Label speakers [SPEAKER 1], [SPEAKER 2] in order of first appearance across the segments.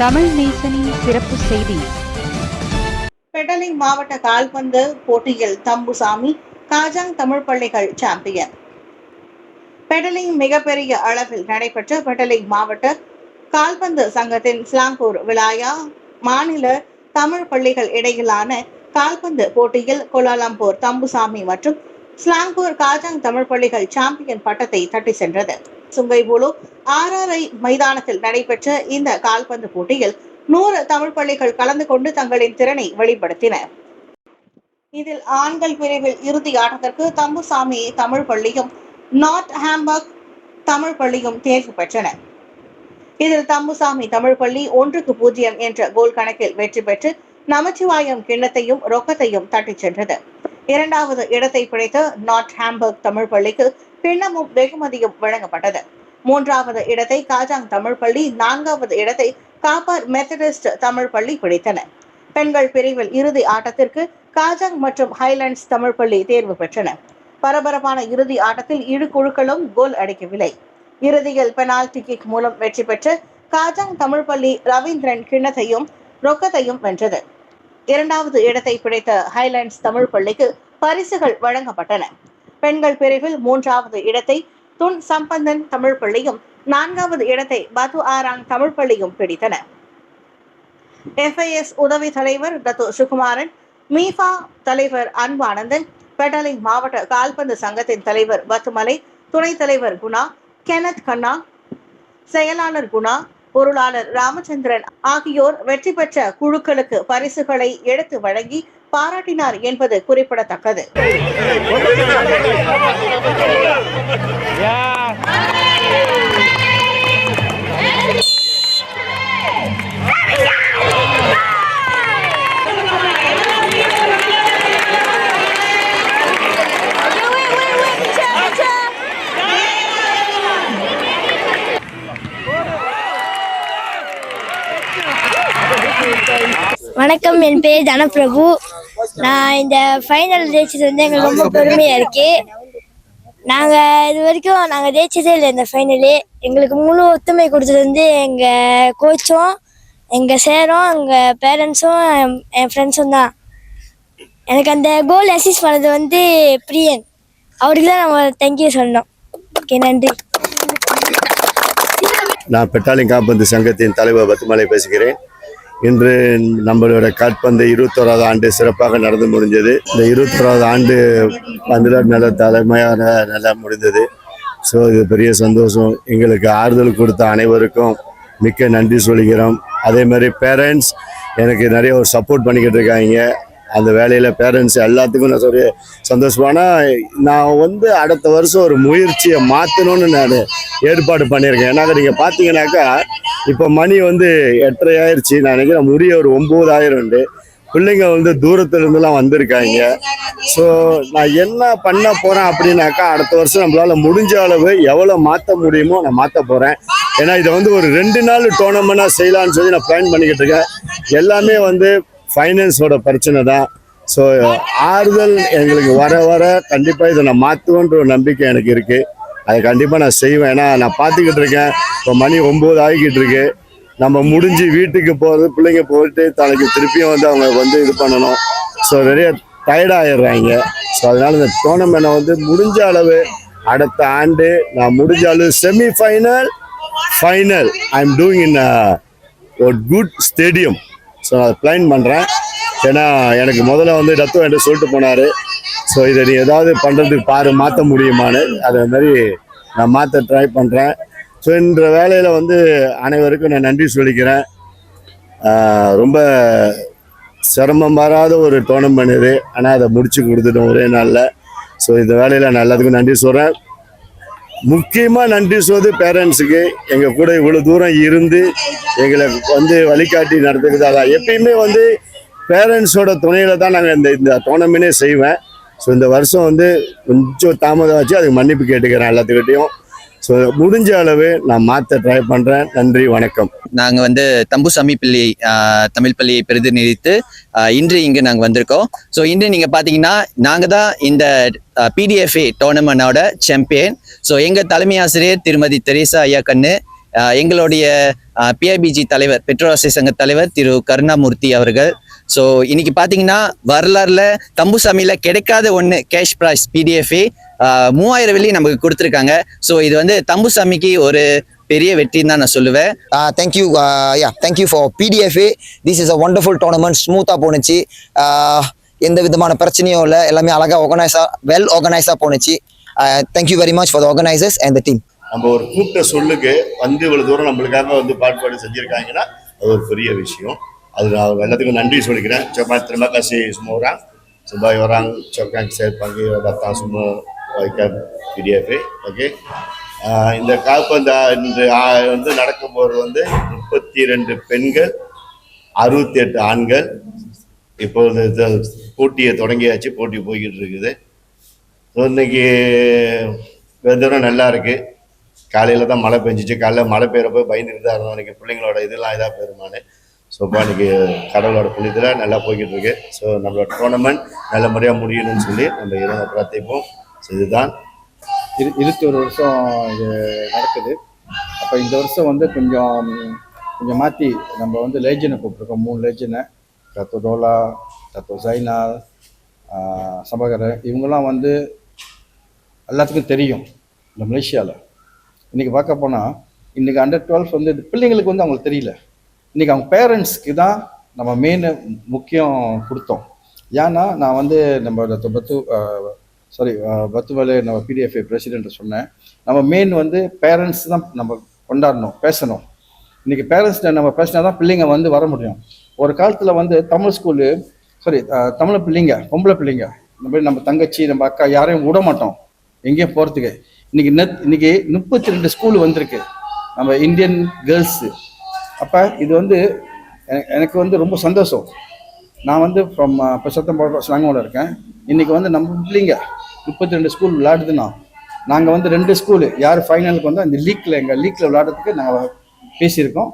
[SPEAKER 1] தமிழ் நேசனின் சிறப்பு செய்தி.
[SPEAKER 2] பெடலிங் மாவட்ட கால்பந்து போட்டியில் தம்புசாமி காஜாங் தமிழ் பள்ளிகள் சாம்பியன். பெடலிங் மிகப்பெரிய அளவில் நடைபெற்ற பெடலிங் மாவட்ட கால்பந்து சங்கத்தின் ஸ்லாங்கூர் விழாயா மாநில தமிழ் பள்ளிகள் இடையிலான கால்பந்து போட்டியில் கோலாலம்பூர் தம்புசாமி மற்றும் ஸ்லாங்கூர் காஜாங் தமிழ் பள்ளிகள் சாம்பியன் பட்டத்தை தட்டி சென்றது. சுங்கைபுலு ஆர்ஆர்ஐ மைதானத்தில் நடைபெற்ற இந்த கால்பந்து போட்டியில் நூறு தமிழ் பள்ளிகள் கலந்து கொண்டு தங்களின் திறனை வெளிப்படுத்தின. இதில் ஆண்கள் பிரிவில் இறுதி ஆட்டத்திற்கு தம்புசாமி தமிழ் பள்ளியும் நார்த் ஹாம்பர்க் தமிழ் பள்ளியும் தேர்வு பெற்றன. இதில் தம்புசாமி தமிழ் பள்ளி ஒன்றுக்கு பூஜ்ஜியம் என்ற கோல் கணக்கில் வெற்றி பெற்று நமச்சிவாயம் கிண்ணத்தையும் ரொக்கத்தையும் தட்டிச் சென்றது. இரண்டாவது இடத்தை பிடித்த நார்த் ஹாம்பர்க் தமிழ் பள்ளிக்கு பின்னமும் வெகுமதியும் வழங்கப்பட்டது. மூன்றாவது இடத்தை காஜாங் தமிழ் பள்ளி நான்காவது இடத்தை காப்பார் மெத்தடிஸ்ட் தமிழ் பள்ளி பிடித்தன. பெண்கள் பிரிவில் இறுதி ஆட்டத்திற்கு காஜாங் மற்றும் ஹைலாண்ட்ஸ் தமிழ் பள்ளி தேர்வு பெற்றன. பரபரப்பான இறுதி ஆட்டத்தில் இரு குழுக்களும் கோல் அடிக்கவில்லை. இறுதியில் பெனால்டி கிக் மூலம் வெற்றி பெற்ற காஜாங் தமிழ் பள்ளி ரவீந்திரன் கிண்ணத்தையும் ரொக்கத்தையும் வென்றது. இரண்டாவது இடத்தை பிடித்த ஹைலாண்ட்ஸ் தமிழ் பள்ளிக்கு பரிசுகள் வழங்கப்பட்டன. பெண்கள் பிரிவில் மூன்றாவது இடத்தை துன் சம்பந்தன் தமிழ் பள்ளியும் நான்காவது இடத்தை பது ஆராங் தமிழ் பள்ளியும் பிடித்தன. எஃப்ஐஎஸ் உதவி தலைவர் தத்து சுகுமாரன் மீஃபா தலைவர் அன்பானந்தன் பெடலிங் மாவட்ட கால்பந்து சங்கத்தின் தலைவர் பத்துமலை துணைத் தலைவர் குணா கெனத் கண்ணா செயலாளர் குணா பொருளாளர் ராமச்சந்திரன் ஆகியோர் வெற்றி பெற்ற குழுக்களுக்கு பரிசுகளை எடுத்து வழங்கி பாராட்டினார் என்பது குறிப்பிடத்தக்கது.
[SPEAKER 3] வணக்கம் என் பேர் தனப்பிரபு. நான் இந்த ஃபைனல் ஜெயிச்சது வந்து எங்களுக்கு ரொம்ப பெருமையாக இருக்கு. நாங்கள் இது வரைக்கும் நாங்கள் ஜெயிச்சதே இல்லை இந்த ஃபைனலு எங்களுக்கு முழு ஒத்துமை கொடுத்தது வந்து எங்கள் கோச்சும் எங்கள் சேரும் எங்கள் பேரண்ட்ஸும் என் ஃப்ரெண்ட்ஸும் தான். எனக்கு அந்த கோல் அசிஸ்ட் பண்ணது வந்து பிரியன். அவருக்கு தான் நம்ம தேங்க்யூ சொல்லணும். ஓகே நன்றி.
[SPEAKER 4] நான் பெட்டாலிங் காப்பந்து சங்கத்தின் தலைவர் பத்துமலை பேசுகிறேன். இன்று நம்மளோட கற்பந்த இருபத்தோராவது ஆண்டு சிறப்பாக நடந்து முடிஞ்சது. இந்த இருபத்தோராவது ஆண்டு பந்தில் நல்ல தலைமையாக நல்லா முடிந்தது. ஸோ இது பெரிய சந்தோஷம். எங்களுக்கு ஆறுதல் கொடுத்த அனைவருக்கும் மிக்க நன்றி சொல்கிறோம். அதே மாதிரி பேரண்ட்ஸ் எனக்கு நிறைய ஒரு சப்போர்ட் பண்ணிக்கிட்டு இருக்காங்க. அந்த வேலையில் பேரண்ட்ஸ் எல்லாத்துக்கும் நான் சொல்லி சந்தோஷமானா நான் வந்து அடுத்த வருஷம் ஒரு முயற்சியை மாற்றணும்னு நான் ஏற்பாடு பண்ணியிருக்கேன். ஏன்னாக்கா நீங்கள் பார்த்தீங்கன்னாக்கா இப்போ மணி வந்து எட்டரை ஆயிடுச்சு நான் நினைக்கிறேன் முடிய ஒரு ஒம்பதாயிரம் உண்டு. பிள்ளைங்க வந்து தூரத்துலேருந்துலாம் வந்திருக்காங்க. ஸோ நான் என்ன பண்ண போகிறேன் அப்படின்னாக்கா அடுத்த வருஷம் நம்மளால் முடிஞ்ச அளவு எவ்வளோ மாற்ற முடியுமோ நான் மாற்ற போகிறேன் ஏன்னா இதை வந்து ஒரு ரெண்டு நாள் டோர்னமெண்ட்டாக செய்யலான்னு சொல்லி நான் பிளான் பண்ணிக்கிட்டு இருக்கேன். எல்லாமே வந்து ஃபைனான்ஸோட பிரச்சனை தான் ஸோ ஆறுதல் எங்களுக்கு வர வர கண்டிப்பாக இதை நான் மாற்றுவேன்ற ஒரு நம்பிக்கை எனக்கு இருக்குது அதை கண்டிப்பாக நான் செய்வேன். ஏன்னா நான் பார்த்துக்கிட்டு இருக்கேன். இப்போ மணி ஒம்பது ஆகிக்கிட்டு இருக்கு. நம்ம முடிஞ்சு வீட்டுக்கு போகிறது பிள்ளைங்க போயிட்டு தனக்கு திருப்பியும் வந்து அவங்க வந்து இது பண்ணணும். ஸோ நிறைய டயர்டாகிடுறாங்க ஸோ அதனால் இந்த டோர்னமெண்ட்டை வந்து முடிஞ்ச அளவு அடுத்த ஆண்டு நான் முடிஞ்ச அளவு semi final final I am doing in ஒரு குட் ஸ்டேடியம் ஸோ அதை பிளான் பண்ணுறேன் ஏன்னா எனக்கு முதல்ல வந்து ரத்தம் என்று சொல்லிட்டு போனார். ஸோ இதை நீ ஏதாவது பண்ணுறதுக்கு பாரு மாற்ற முடியுமான்னு. அதே மாதிரி நான் மாற்ற ட்ரை பண்ணுறேன் ஸோ இந்த வேலையில் வந்து அனைவருக்கும் நான் நன்றி சொல்லிக்கிறேன். ரொம்ப சிரமம் வராத ஒரு டோர்னமெண்ட் இது ஆனால் அதை முடிச்சு கொடுத்துட்டோம் ஒரே நாளில். ஸோ இந்த வேலையில் நான் எல்லாத்துக்கும் நன்றி சொல்கிறேன் முக்கியமாக நன்றி சொல்வது பேரண்ட்ஸுக்கு எங்கள் கூட இவ்வளோ தூரம் இருந்து எங்களை வந்து வழிகாட்டி நடத்துக்கிறதால எப்பயுமே வந்து பேரண்ட்ஸோட துணையில் தான் நாங்கள் இந்த இந்த டோர்னமெண்ட்டே செய்வேன். ஸோ இந்த வருஷம் வந்து கொஞ்சம் தாமதம் ஆச்சு அதுக்கு மன்னிப்பு கேட்டுக்கிறேன் எல்லாத்துக்கிட்டையும். ஸோ முடிஞ்ச அளவு நான் மாற்ற ட்ரை பண்ணுறேன் நன்றி வணக்கம்.
[SPEAKER 5] நாங்கள் வந்து தம்புசாமி பள்ளி தமிழ் பள்ளியை பிரதிநிதித்து இன்று இங்கே நாங்கள் வந்திருக்கோம். ஸோ இன்று நீங்கள் பார்த்தீங்கன்னா நாங்கள் தான் இந்த பிடிஎஃப்ஏ டோர்னமெண்டோட சாம்பியன் ஸோ எங்கள் தலைமை ஆசிரியர் திருமதி தெரேசா ஐயா கண்ணு எங்களுடைய பிஐபிஜி தலைவர் பெட்ரோல் சங்க தலைவர் திரு கருணாமூர்த்தி அவர்கள். ஸோ இன்னைக்கு பார்த்தீங்கன்னா வரலாறுல தம்புசாமியில் கிடைக்காத ஒன்று கேஷ் ப்ரைஸ் பிடிஎஃபே மூவாயிரம் வெள்ளி நமக்கு கொடுத்துருக்காங்க. ஸோ இது வந்து தம்புசாமிக்கு ஒரு பெரிய வெற்றின்னு தான் நான் சொல்லுவேன்.
[SPEAKER 6] Thank you yeah thank you for PDFA this is a wonderful tournament ஸ்மூத்தாக போணுச்சு. எந்த விதமான பிரச்சனையும் இல்லை எல்லாமே அழகாக ஆர்கனைஸாக வெல் ஆர்கனைஸாக போணுச்சு. Thank you very much for organisers and the team
[SPEAKER 4] நம்ம ஒரு கூப்பிட்ட சொல்லுக்கு வந்து இவ்வளவு தூரம் நம்மளுக்காக வந்து பாட்பாடு செஞ்சிருக்காங்கன்னா அது ஒரு பெரிய விஷயம். அது நான் எல்லாத்துக்கும் நன்றி சொல்லிக்கிறேன். coba திரும்ப kasih semua orang sebagai orang ucapkan saya panggil datang semua ikan okay. Uh, இந்த கால்பந்து இன்று வந்து நடக்கும் போது வந்து முப்பத்தி ரெண்டு பெண்கள் அறுபத்தி எட்டு ஆண்கள் இப்பொழுது இந்த போட்டியை தொடங்கியாச்சு போட்டி போய்கிட்டு இருக்குது. ஸோ இன்னைக்கு வெதரும் நல்லா இருக்கு. காலையில தான் மழை பெஞ்சிச்சு. காலைல மழை பெய்யறப்ப பயந்துட்டு தான் இருந்தோம். இன்னைக்கு பிள்ளைங்களோட இதெல்லாம் இதாக பெருமானு ஸோ இப்போ இன்னைக்கு கடவுளோட புண்ணியத்தில் நல்லா போய்கிட்டு இருக்கு. ஸோ நம்மளோட டோர்னமெண்ட் நல்ல முறையாக முடியணும்னு சொல்லி நம்ம இறைவனை பிரார்த்திப்போம். ஸோ இதுதான்.
[SPEAKER 7] இரு இருபத்தி ஒரு வருஷம் இது நடக்குது. அப்போ இந்த வருஷம் வந்து கொஞ்சம் கொஞ்சம் மாற்றி நம்ம வந்து லேஜனை கூப்பிட்ருக்கோம் மூணு லேஜனை தத்துவ டோலா தத்துவ சைனா சபகரன் இவங்கெல்லாம் வந்து எல்லாத்துக்கும் தெரியும் இந்த மலேசியாவில் இன்றைக்கி பார்க்க போனால் இன்றைக்கி அண்டர் டுவெல்த் வந்து பிள்ளைங்களுக்கு வந்து அவங்களுக்கு தெரியல. இன்றைக்கி அவங்க பேரண்ட்ஸ்க்கு தான் நம்ம மெயின் முக்கியம் கொடுத்தோம். ஏன்னா நான் வந்து நம்ம பத்து சாரி பத்துமலை நம்ம பிடிஎஃப்ஐ பிரசிடென்ட் சொன்னேன். நம்ம மெயின் வந்து பேரண்ட்ஸ் தான் நம்ம கொண்டாடணும் பேசணும். இன்றைக்கி பேரண்ட்ஸ்கிட்ட நம்ம பேசினா தான் பிள்ளைங்க வந்து வர முடியும். ஒரு காலத்தில் வந்து தமிழ் ஸ்கூலு சாரி தமிழ் பிள்ளைங்க பொம்பளை பிள்ளைங்க. இந்த மாதிரி நம்ம தங்கச்சி நம்ம அக்கா யாரையும் விட மாட்டோம். எங்கேயும் போகிறதுக்கு இன்னைக்கு நெத் இன்னைக்கு முப்பத்தி ரெண்டு ஸ்கூல் வந்திருக்கு. நம்ம இந்தியன் கேர்ள்ஸு அப்போ இது வந்து எனக்கு- வந்து ரொம்ப சந்தோஷம். நான் வந்து ஃப்ரம் இப்போ சத்தம் ஸ்லாங்கோட இருக்கேன். இன்றைக்கி வந்து நம்ம பிள்ளைங்க முப்பத்தி ரெண்டு ஸ்கூல் விளையாடுதுன்னா நாங்கள் வந்து ரெண்டு ஸ்கூலு யார் ஃபைனலுக்கு வந்து அந்த லீக்கில் எங்கள் லீக்கில் விளையாடுறதுக்கு நாங்கள் பேசியிருக்கோம்.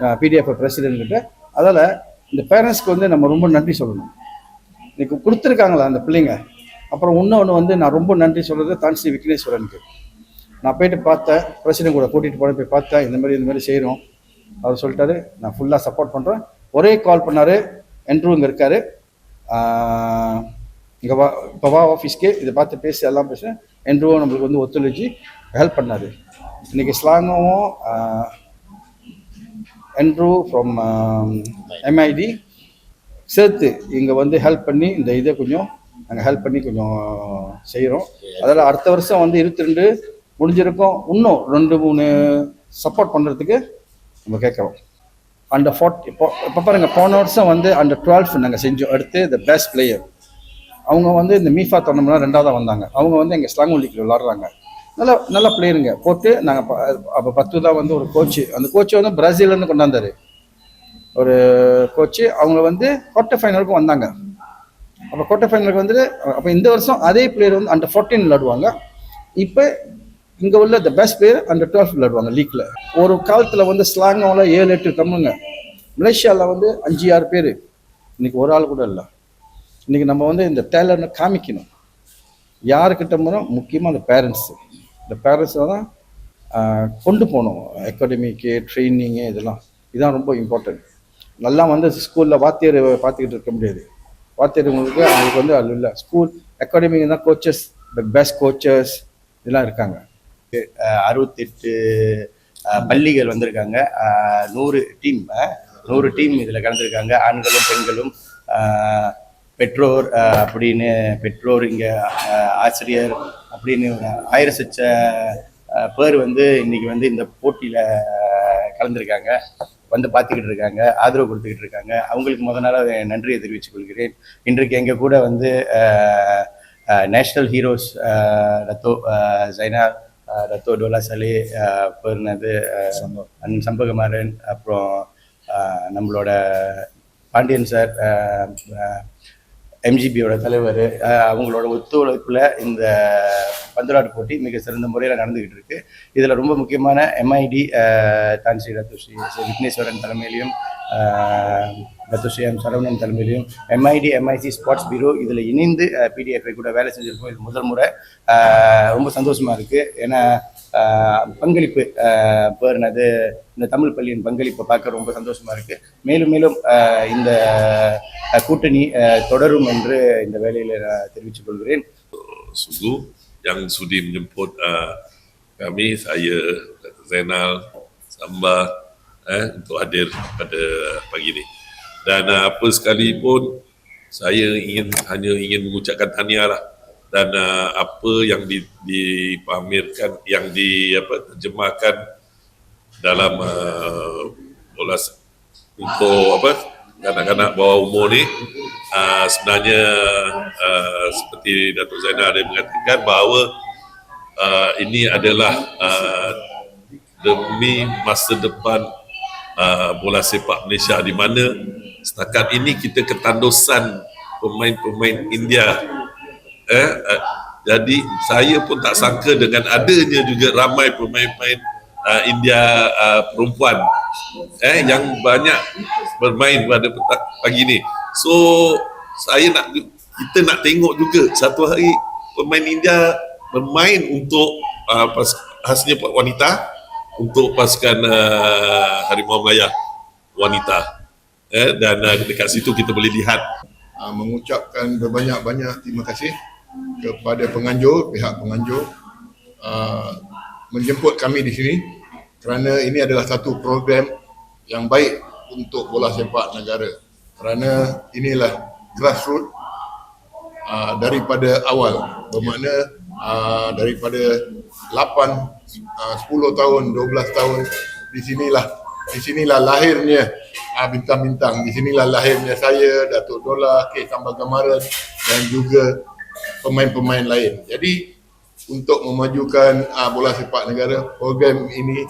[SPEAKER 7] பிடிஎஃப் பிரசிடென்ட்கிட்ட அதால் இந்த பேரண்ட்ஸ்க்கு வந்து நம்ம ரொம்ப நன்றி சொல்லணும். இன்றைக்கி கொடுத்துருக்காங்களா அந்த பிள்ளைங்க? அப்புறம் இன்னொன்று வந்து நான் ரொம்ப நன்றி சொல்கிறது தான்ஸ்ரீ விக்னேஸ்வரனுக்கு. நான் போயிட்டு பார்த்தேன் பிரசிடென்ட் கூட கூட்டிகிட்டு போனேன் போய் பார்த்தேன் இந்த மாதிரி இந்த மாதிரி செய்கிறோம் அவர் சொல்லிட்டாரு நான் ஃபுல்லாக சப்போர்ட் பண்ணுறேன் ஒரே கால் பண்ணார் என்ட்ரூ இங்கே இருக்கார். இங்கே வா இப்போ வா ஆஃபீஸ்க்கு இதை பார்த்து பேசி எல்லாம் பேசுகிறேன் என்ட்ரூவும் நம்மளுக்கு வந்து ஒத்துழைச்சி ஹெல்ப் பண்ணார். இன்றைக்கி ஸ்லாங்கும் என்ட்ரூ ஃப்ரம் எம்ஐடி சேர்த்து இங்கே வந்து ஹெல்ப் பண்ணி இந்த இதை கொஞ்சம் நாங்கள் ஹெல்ப் பண்ணி கொஞ்சம் செய்கிறோம் அதில் அடுத்த வருஷம் வந்து இருபத்தி ரெண்டு முடிஞ்சிருக்கோம். இன்னும் ரெண்டு மூணு சப்போர்ட் பண்ணுறதுக்கு நம்ம கேட்குறோம். அந்த ஃபோர்ட் இப்போ இப்போ பாருங்கள் போன வருஷம் வந்து அந்த டுவெல்த் நாங்கள் செஞ்சோம். அடுத்து த பெஸ்ட் பிளேயர் அவங்க வந்து இந்த மீஃபா டோர்னமெண்ட் ரெண்டாவதாக வந்தாங்க. அவங்க வந்து எங்கள் ஸ்லாங் லீக்கில் விளாட்றாங்க. நல்ல நல்ல பிளேயருங்க போட்டு நாங்கள் அப்போ பத்து தான் வந்து ஒரு கோச்சு அந்த கோச்சு வந்து பிரேசில்லேருந்து கொண்டாந்தார். ஒரு கோச்சு அவங்க வந்து குவார்டர் ஃபைனலுக்கும் வந்தாங்க. அப்போ குவார்டர் ஃபைனலுக்கு வந்துட்டு அப்போ இந்த வருஷம் அதே பிளேயர் வந்து அண்டர் ஃபோர்டீன் விளையாடுவாங்க. இப்போ இங்கே உள்ள the best player under twelve விளையாடுவாங்க லீக்கில் ஒரு காலத்தில் வந்து ஸ்லாங்கோவில் ஏழு எட்டு கம்முங்க. மலேசியாவில் வந்து அஞ்சு ஆறு பேர். இன்னைக்கு ஒரு ஆள் கூட இல்லை. இன்னைக்கு நம்ம வந்து இந்த டேலண்ட்டை காமிக்கணும். யாருக்கிட்ட போனால் முக்கியமாக அந்த பேரண்ட்ஸு இந்த பேரண்ட்ஸை தான் கொண்டு போகணும். அகாடமிக்கு ட்ரைனிங்கு இதெல்லாம். இதான் ரொம்ப இம்பார்ட்டன்ட் நல்லா வந்து ஸ்கூலில் வாத்தியார் பார்த்துக்கிட்டு இருக்க முடியாது. வாத்தியார்களுக்கு அவங்களுக்கு வந்து அது இல்லை. ஸ்கூல் அகாடமிக் தான் கோச்சஸ் த பெஸ்ட் கோச்சஸ் இதெல்லாம் இருக்காங்க.
[SPEAKER 8] அறுபத்தெட்டு பள்ளிகள் வந்திருக்காங்க. நூறு டீம் நூறு டீம் இதில் கலந்துருக்காங்க. ஆண்களும் பெண்களும் பெற்றோர் அப்படின்னு பெற்றோர் இங்கே ஆசிரியர் அப்படின்னு ஆயிரம் சச்ச பேர் வந்து இன்னைக்கு வந்து இந்த போட்டியில் கலந்துருக்காங்க. வந்து பார்த்துக்கிட்டு இருக்காங்க ஆதரவு கொடுத்துக்கிட்டு இருக்காங்க. அவங்களுக்கு முத நாள் நன்றியை தெரிவித்துக் கொள்கிறேன். இன்றைக்கு எங்கள் கூட வந்து நேஷ்னல் ஹீரோஸ் ரத்தோ ஜைனா ரத்தோ டோலா சலே அஹ், பேர்னது அஹ், அன் சம்பகமாறன் அப்புறம் நம்மளோட பாண்டியன் சார் எம்ஜிபியோட தலைவர் அவங்களோட ஒத்துழைப்பில் இந்த பந்துலாட்டு போட்டி மிக சிறந்த முறையில் நடந்துகிட்டு இருக்கு. இதில் ரொம்ப முக்கியமான எம்ஐடி தான்ஸ்ரீ ரத்துஸ்ரீ விக்னேஸ்வரன் தலைமையிலையும் ரத்துஸ்ரீ எம் சரவணன் தலைமையிலையும் எம்ஐடி எம்ஐசி ஸ்போர்ட்ஸ் பீரோ இதில் இணைந்து பிடிஎஃப்ஐ கூட வேலை செஞ்சுருக்கோம். இது முதல் முறை. ரொம்ப சந்தோஷமாக இருக்குது ஏன்னா பங்களிப்பு பேர்னது பேர் இந்த தமிழ் பள்ளியின் பங்களிப்பை பார்க்க ரொம்ப சந்தோஷமாக இருக்குது மேலும் மேலும் இந்த கூட்டணி தொடரும் என்று இந்த வேலையில் நான் தெரிவித்துக் கொள்கிறேன்.
[SPEAKER 9] Yang sudi menjemput uh, kami, saya. Zainal, Samba eh, untuk hadir pada pagi ini. Dan uh, apa sekalipun saya ingin hanya ingin mengucapkan tahniah lah dan uh, apa yang di, dipamerkan yang di apa terjemahkan dalam uh, untuk apa kanak-kanak bawah umur ni uh, sebenarnya uh, seperti Datuk Zainal ada mengatakan bahawa uh, ini adalah uh, demi masa depan uh, bola sepak Malaysia di mana setakat ini kita ketandusan pemain-pemain India. Eh uh, jadi saya pun tak sangka dengan adanya juga ramai pemain-pemain uh, India uh, perempuan eh yang banyak bermain pada petang, pagi ni. So saya nak kita nak tengok juga satu hari pemain India bermain untuk uh, pas, khasnya wanita untuk pasukan uh, Harimau Melaya wanita. Eh, dan uh, dekat situ kita boleh lihat
[SPEAKER 10] uh, mengucapkan berbanyak-banyak terima kasih kepada penganjur, pihak penganjur uh, menjemput kami di sini kerana ini adalah satu program yang baik untuk bola sepak negara. Kerana inilah grassroots uh, daripada awal. Bermakna uh, daripada 8 uh, 10 tahun 12 tahun di sinilah di sinilah lahirnya uh, bintang-bintang. Di sinilah lahirnya saya Datuk Dola K. Sambagamaran dan juga pemain-pemain lain. Jadi untuk memajukan uh, bola sepak negara program ini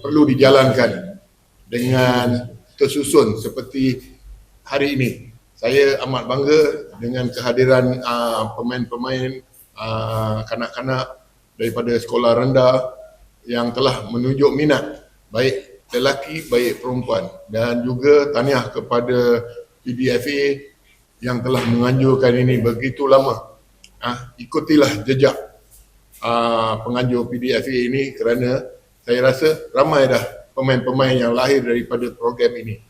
[SPEAKER 10] perlu dijalankan dengan tersusun seperti hari ini. Saya amat bangga dengan kehadiran uh, pemain-pemain uh, kanak-kanak daripada sekolah rendah yang telah menunjuk minat baik lelaki baik perempuan dan juga tahniah kepada PDFA yang telah menganjurkan ini begitu lama. Ah, ikutilah jejak uh, penganjur PDFA ini kerana saya rasa ramai dah pemain-pemain yang lahir daripada program ini.